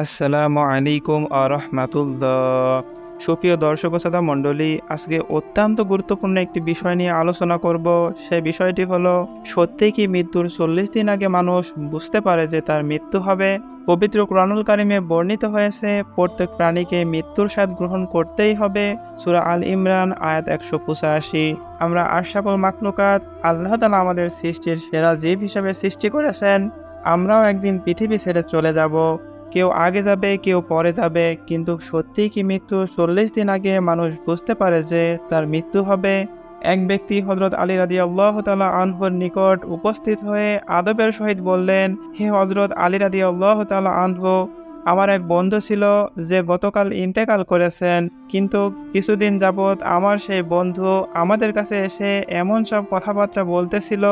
আসসালামু আলাইকুম আরহামাতুল্লাহ সুপ্রিয় দর্শক শ্রোতা মণ্ডলী, আজকে অত্যন্ত গুরুত্বপূর্ণ একটি বিষয় নিয়ে আলোচনা করব। সেই বিষয়টি হলো, সত্যি কি মৃত্যুর চল্লিশ দিন আগে মানুষ বুঝতে পারে যে তার মৃত্যু হবে? পবিত্র কুরআনুল কারিমে বর্ণিত হয়েছে, প্রত্যেক প্রাণীকে মৃত্যুর স্বাদ গ্রহণ করতেই হবে। সুরা আল ইমরান, আয়াত একশো পঁচাশি। আমরা আশাফুল মাকলুকাত আল্লাহ তালা আমাদের সৃষ্টির সেরা জীব হিসেবে সৃষ্টি করেছেন। আমরাও একদিন পৃথিবী ছেড়ে চলে যাব। কেউ আগে যাবে, কেউ পরে যাবে। কিন্তু সত্যিই কি মৃত্যু চল্লিশ দিন আগে মানুষ বুঝতে পারে যে তার মৃত্যু হবে? এক ব্যক্তি হজরত আলী রাদি আল্লাহ তালা আনহুর নিকট উপস্থিত হয়ে আদবের সহিত বললেন, হে হজরত আলী রাদি আল্লাহ তালা আনহু, আমার এক বন্ধু ছিল যে গতকাল ইন্তেকাল করেছেন, কিন্তু কিছুদিন যাবৎ আমার সেই বন্ধু আমাদের কাছে এসে এমন সব কথাবার্তা বলতেছিল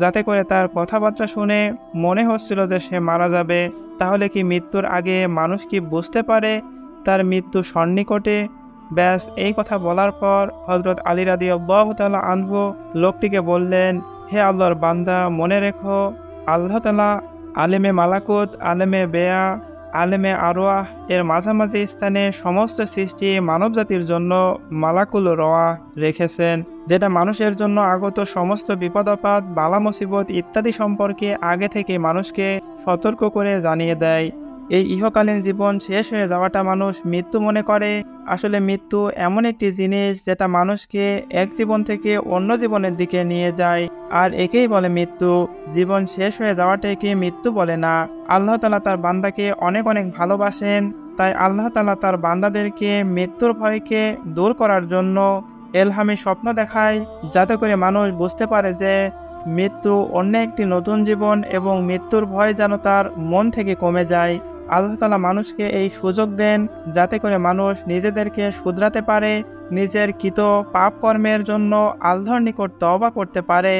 যাতে করে তার কথাবার্তা শুনে মনে হচ্ছিল যে সে মারা যাবে, তাহলে কি মৃত্যুর আগে মানুষ কি বুঝতে পারে তার মৃত্যু সন্নিকটে? ব্যাস, এই কথা বলার পর হজরত আলী রাদি আল্লাহ তালা আনহু লোকটিকে বললেন, হে আল্লাহর বান্দা, মনে রেখো আল্লাহতালা আলেমে মালাকুত, আলেমে বেয়া আলেমে আরোয়া এর মাঝামাঝি স্থানে সমস্ত সৃষ্টি মানবজাতির জন্য মালাকুল রওয়া রেখেছেন, যেটা মানুষের জন্য আগত সমস্ত বিপদাপাত বালা মুসিবত ইত্যাদি সম্পর্কে আগে থেকে মানুষকে সতর্ক করে জানিয়ে দেয়। এই ইহকালীন জীবন শেষ হয়ে যাওয়াটা মানুষ মৃত্যু মনে করে। আসলে মৃত্যু এমন একটি জিনিস যেটা মানুষকে এক জীবন থেকে অন্য জীবনের দিকে নিয়ে যায়। আর একেই বলে মৃত্যু। জীবন শেষ হয়ে যাওয়াটাকে মৃত্যু বলে না। আল্লাহ তালা তার বান্দাকে অনেক অনেক ভালোবাসেন। তাই আল্লাহ তালা তার বান্দাদেরকে মৃত্যুর ভয়কে দূর করার জন্য এলহামি স্বপ্ন দেখায়, যাতে করে মানুষ বুঝতে পারে যে মৃত্যু অন্য একটি নতুন জীবন এবং মৃত্যুর ভয় যেন তার মন থেকে কমে যায়। আল্লাহ তালা মানুষকে এই সুযোগ দেন যাতে করে মানুষ নিজেদেরকে শুধরাতে পারে, নিজের কৃত পাপ কর্মের জন্য আল্লাহর নিকট তওবা করতে পারে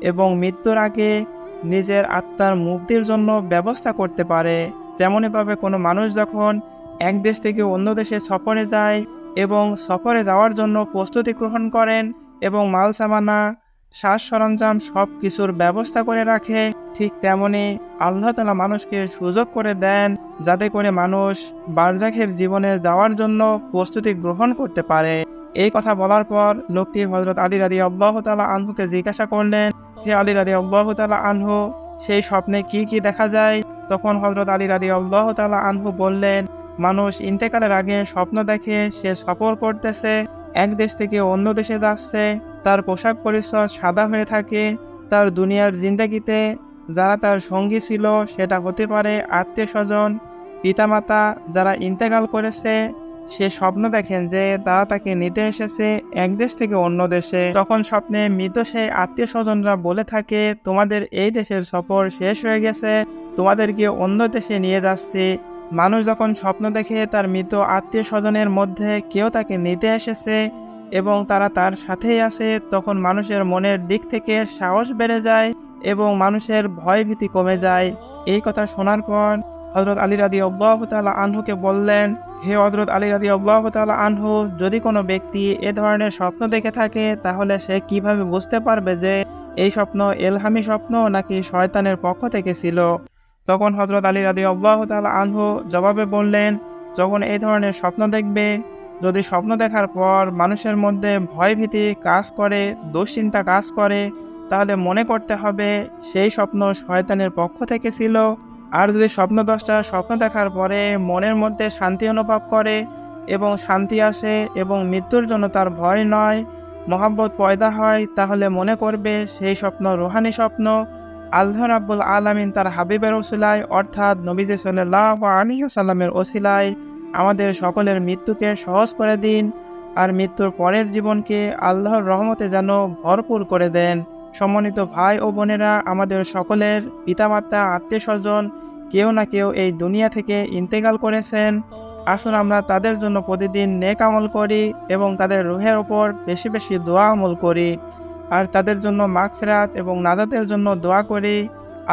এবং মৃত্যুর আগে নিজের আত্মার মুক্তির জন্য ব্যবস্থা করতে পারে। তেমনইভাবে কোনো মানুষ যখন এক দেশ থেকে অন্য দেশে সফরে যায় এবং সফরে যাওয়ার জন্য প্রস্তুতি গ্রহণ করেন এবং মাল সামানা সাজ সরঞ্জাম সব কিছুর ব্যবস্থা করে রাখে, ঠিক তেমনি আল্লাহ তালা মানুষকে সুযোগ করে দেন যাতে করে মানুষ বারজাখের জীবনে যাওয়ার জন্য প্রস্তুতি গ্রহণ করতে পারে। এই কথা বলার পর লোকটি হজরত আলী রাদি আল্লাহ তালা আনহুকে জিজ্ঞাসা করলেন, হে আলী রাদি আল্লাহ তালা আনহু, সেই স্বপ্নে কি কি দেখা যায়? তখন হজরত আলী রাদি আল্লাহ তালা আনহু বললেন, মানুষ ইন্তেকালের আগে স্বপ্ন দেখে সে সফর করতেছে। এক দেশ থেকে অন্য দেশে যাচ্ছে, তার পোশাক পরিচ্ছদ সাদা হয়ে থাকে, তার দুনিয়ার জিন্দাগিতে যারা তার সঙ্গী ছিল সেটা হতে পারে আত্মীয় স্বজন পিতামাতা যারা ইন্তেকাল করেছে, সে স্বপ্ন দেখেন যে তারা তাকে নিতে এসেছে এক দেশ থেকে অন্য দেশে। তখন স্বপ্নে মৃত সেই আত্মীয় স্বজনরা বলে থাকে, তোমাদের এই দেশের সফর শেষ হয়ে গেছে, তোমাদেরকে অন্য দেশে নিয়ে যাচ্ছে মানুষ যখন স্বপ্ন দেখে তার মৃত আত্মীয় স্বজনের মধ্যে কেউ তাকে নিতে এসেছে এবং তারা তার সাথেই আছে, তখন মানুষের মনের দিক থেকে সাহস বেড়ে যায় এবং মানুষের ভয় ভীতি কমে যায়। এই কথা শোনার পর হজরত আলী রাদি আল্লাহ তালা আনহুকে বললেন, হে হজরত আলী রাদি আল্লাহ তালা আনহু, যদি কোনো ব্যক্তি এ ধরনের স্বপ্ন দেখে থাকে, তাহলে সে কীভাবে বুঝতে পারবে যে এই স্বপ্ন এলহামি স্বপ্ন নাকি শয়তানের পক্ষ থেকে ছিল? তখন হজরত আলী রাদি আল্লাহ তালা আনহু জবাবে বললেন, যখন এই ধরনের স্বপ্ন দেখবে, যদি স্বপ্ন দেখার পর মানুষের মধ্যে ভয়ভীতি কাজ করে, দুশ্চিন্তা কাজ করে, তাহলে মনে করতে হবে সেই স্বপ্ন শয়তানের পক্ষ থেকে ছিল। আর যদি স্বপ্ন দশটা স্বপ্ন দেখার পরে মনের মধ্যে শান্তি অনুভব করে এবং শান্তি আসে এবং মৃত্যুর জন্য তার ভয় নয়, মহাব্বত পয়দা হয়, তাহলে মনে করবে সেই স্বপ্ন রোহানি স্বপ্ন আল্লাহ রাব্বুল আলমিন তার হাবিবের ওসিলায়, অর্থাৎ নবীজ সাল্লাহ আলী সাল্লামের ওসিলায় আমাদের সকলের মৃত্যুকে সহজ করে দিন আর মৃত্যুর পরের জীবনকে আল্লাহর রহমতে যেন ভরপুর করে দেন। সম্মানিত ভাই ও বোনেরা, আমাদের সকলের পিতামাতা আত্মীয় স্বজন কেউ না কেউ এই দুনিয়া থেকে ইন্তেকাল করেছেন। আসুন আমরা তাদের জন্য প্রতিদিন নেক আমল করি এবং তাদের রুহের ওপর বেশি বেশি দোয়া আমল করি। আর তাদের জন্য মাগফিরাত এবং নাজাতের জন্য দোয়া করি।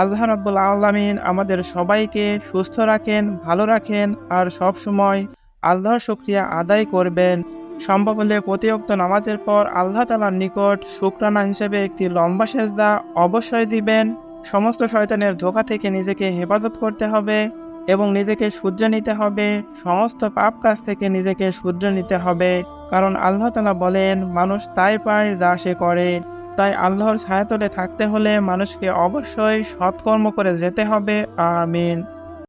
আল্লাহ রাব্বুল আলমিন আমাদের সবাইকে সুস্থ রাখেন, ভালো রাখেন আর সব সময় আল্লাহর শুক্রিয়া আদায় করবেন। সম্ভব হলে প্রতিয়ক্ত নামাজের পর আল্লাহ তালার নিকট শুক্রানা হিসেবে একটি লম্বা সেজদা অবশ্যই দিবেন। সমস্ত শয়তানের ধোকা থেকে নিজেকে হেফাজত করতে হবে। এবং নিজেকে শুধরে নিতে হবে। সমস্ত পাপ কাজ থেকে নিজেকে শুধরে নিতে হবে। কারণ আল্লাহ তালা বলেন, মানুষ তাই পায় যা সে করে। তাই আল্লাহর ছায়াতলে থাকতে হলে মানুষকে অবশ্যই সৎকর্ম করে যেতে হবে। আমিন।